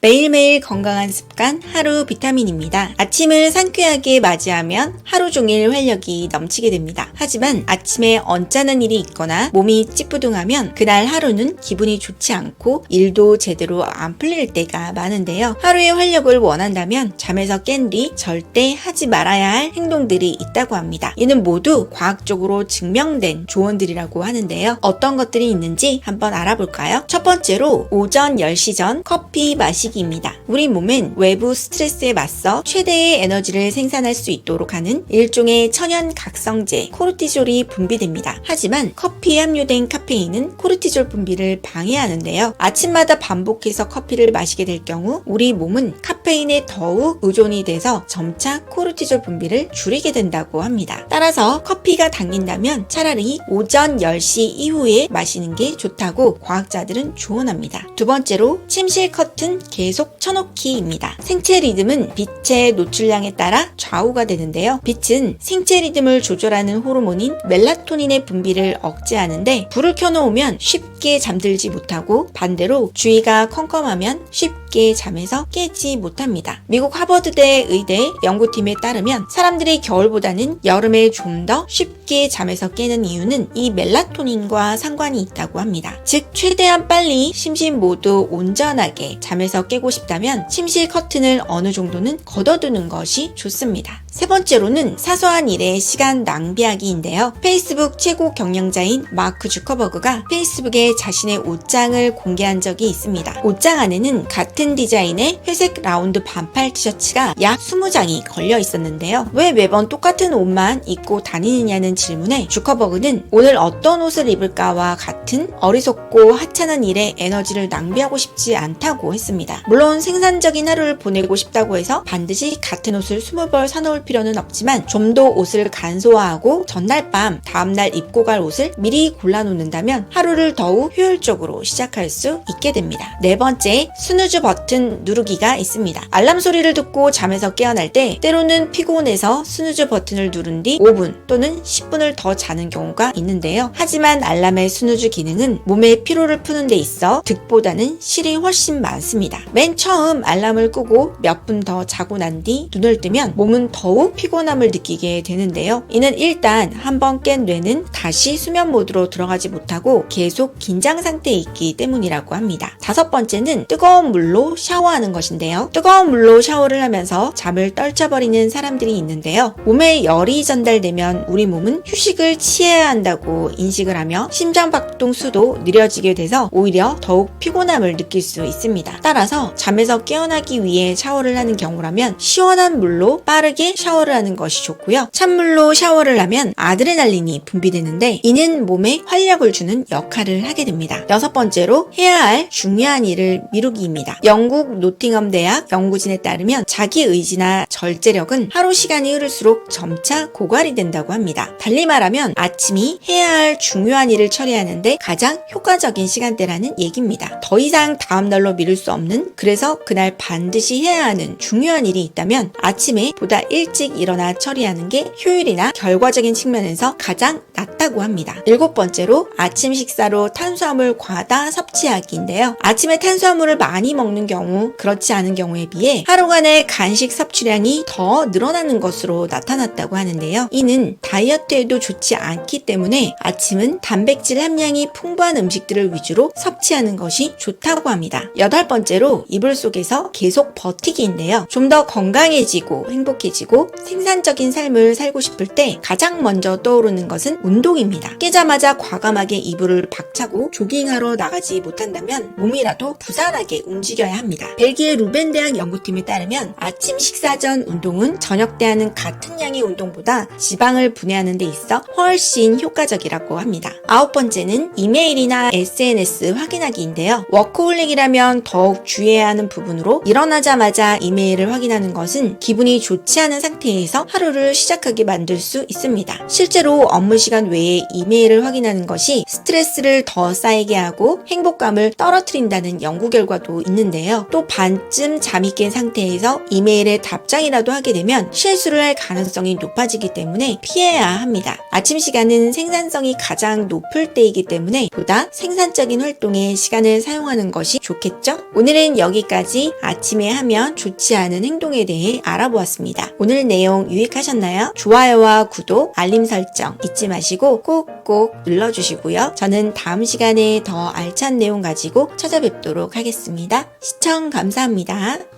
매일매일 건강한 습관 하루 비타민입니다. 아침을 상쾌하게 맞이하면 하루 종일 활력이 넘치게 됩니다. 하지만 아침에 언짢은 일이 있거나 몸이 찌뿌둥하면 그날 하루는 기분이 좋지 않고 일도 제대로 안 풀릴 때가 많은데요. 하루의 활력을 원한다면 잠에서 깬 뒤 절대 하지 말아야 할 행동들이 있다고 합니다. 이는 모두 과학적으로 증명된 조언들이라고 하는데요. 어떤 것들이 있는지 한번 알아볼까요? 첫 번째로 오전 10시 전 커피 마시 기입니다. 우리 몸은 외부 스트레스에 맞서 최대의 에너지를 생산할 수 있도록 하는 일종의 천연 각성제 코르티졸이 분비됩니다. 하지만 커피에 함유된 카페인은 코르티졸 분비를 방해하는데요. 아침마다 반복해서 커피를 마시게 될 경우 우리 몸은 카페인 에 더욱 의존이 돼서 점차 코르티졸 분비를 줄이게 된다고 합니다. 따라서 커피가 당긴다면 차라리 오전 10시 이후에 마시는 게 좋다고 과학자들은 조언합니다. 두 번째로 침실 커튼 계속 쳐놓기입니다. 생체 리듬은 빛의 노출량에 따라 좌우가 되는데요. 빛은 생체 리듬을 조절하는 호르몬인 멜라토닌의 분비를 억제하는데 불을 켜놓으면 쉽게 잠들지 못하고 반대로 주위가 컴컴하면 쉽게 잠에서 깨지 못합니다. 미국 하버드대 의대 연구팀에 따르면 사람들이 겨울보다는 여름에 좀 더 쉽게 잠에서 깨는 이유는 이 멜라토닌과 상관이 있다고 합니다. 즉 최대한 빨리 심신 모두 온전하게 잠에서 깨고 싶다면 침실 커튼을 어느 정도는 걷어두는 것이 좋습니다. 세 번째로는 사소한 일에 시간 낭비하기인데요. 페이스북 최고 경영자인 마크 주커버그가 페이스북에 자신의 옷장을 공개한 적이 있습니다. 옷장 안에는 같은 디자인의 회색 라운드 반팔 티셔츠가 약 20장이 걸려 있었는데요. 왜 매번 똑같은 옷만 입고 다니느냐는 질문에 주커버그는 오늘 어떤 옷을 입을까와 같은 어리석고 하찮은 일에 에너지를 낭비하고 싶지 않다고 했습니다. 물론 생산적인 하루를 보내고 싶다고 해서 반드시 같은 옷을 20벌 사놓을 필요는 없지만 좀 더 옷을 간소화하고 전날 밤 다음날 입고 갈 옷을 미리 골라놓는다면 하루를 더욱 효율적으로 시작할 수 있게 됩니다. 네 번째, 스누즈 버튼 누르기가 있습니다. 알람 소리를 듣고 잠에서 깨어날 때 때로는 피곤해서 스누즈 버튼을 누른 뒤 5분 또는 10분을 더 자는 경우가 있는데요. 하지만 알람의 스누즈 기능은 몸의 피로를 푸는 데 있어 득보다는 실이 훨씬 많습니다. 맨 처음 알람을 끄고 몇 분 더 자고 난 뒤 눈을 뜨면 몸은 더욱 피곤함을 느끼게 되는데요. 이는 일단 한 번 깬 뇌는 다시 수면 모드로 들어가지 못하고 계속 긴장 상태에 있기 때문이라고 합니다. 다섯 번째는 뜨거운 물로 샤워하는 것인데요. 뜨거운 물로 샤워를 하면서 잠을 떨쳐버리는 사람들이 있는데요. 몸에 열이 전달되면 우리 몸은 휴식을 취해야 한다고 인식을 하며 심장 박동 수도 느려지게 돼서 오히려 더욱 피곤함을 느낄 수 있습니다. 따라서 잠에서 깨어나기 위해 샤워를 하는 경우라면 시원한 물로 빠르게 샤워를 하는 것이 좋고요. 찬물로 샤워를 하면 아드레날린이 분비되는데 이는 몸에 활력을 주는 역할을 하게 됩니다. 여섯 번째로 해야 할 중요한 일을 미루기입니다. 영국 노팅엄 대학 연구진에 따르면 자기 의지나 절제력은 하루 시간이 흐를수록 점차 고갈이 된다고 합니다. 달리 말하면 아침이 해야 할 중요한 일을 처리하는데 가장 효과적인 시간대라는 얘기입니다. 더 이상 다음날로 미룰 수 없는 그래서 그날 반드시 해야 하는 중요한 일이 있다면 아침에 보다 일찍 일어나 처리하는 게 효율이나 결과적인 측면에서 가장 낫다고 합니다. 일곱 번째로 아침 식사로 탄 수화물 과다 섭취하기인데요. 아침에 탄수화물을 많이 먹는 경우 그렇지 않은 경우에 비해 하루간의 간식 섭취량이 더 늘어나는 것으로 나타났다고 하는데요. 이는 다이어트에도 좋지 않기 때문에 아침은 단백질 함량이 풍부한 음식들을 위주로 섭취하는 것이 좋다고 합니다. 여덟 번째로 이불 속에서 계속 버티기인데요. 좀 더 건강해지고 행복해지고 생산적인 삶을 살고 싶을 때 가장 먼저 떠오르는 것은 운동입니다. 깨자마자 과감하게 이불을 박차고 조깅하러 나가지 못한다면 몸이라도 부산하게 움직여야 합니다. 벨기에 루벤 대학 연구팀에 따르면 아침 식사 전 운동은 저녁 때 하는 같은 양의 운동보다 지방을 분해하는 데 있어 훨씬 효과적이라고 합니다. 아홉 번째는 이메일이나 SNS 확인하기인데요. 워크홀릭이라면 더욱 주의해야 하는 부분으로 일어나자마자 이메일을 확인하는 것은 기분이 좋지 않은 상태에서 하루를 시작하게 만들 수 있습니다. 실제로 업무 시간 외에 이메일을 확인하는 것이 스트레스를 더더 쌓이게 하고 행복감을 떨어뜨린다는 연구 결과도 있는데요. 또 반쯤 잠이 깬 상태에서 이메일에 답장이라도 하게 되면 실수를 할 가능성이 높아지기 때문에 피해야 합니다. 아침 시간은 생산성이 가장 높을 때이기 때문에 보다 생산적인 활동에 시간을 사용하는 것이 좋겠죠? 오늘은 여기까지 아침에 하면 좋지 않은 행동에 대해 알아보았습니다. 오늘 내용 유익하셨나요? 좋아요와 구독, 알림 설정 잊지 마시고 꼭꼭 눌러주시고요. 저는 다음 시간에 더 알찬 내용 가지고 찾아뵙도록 하겠습니다. 시청 감사합니다.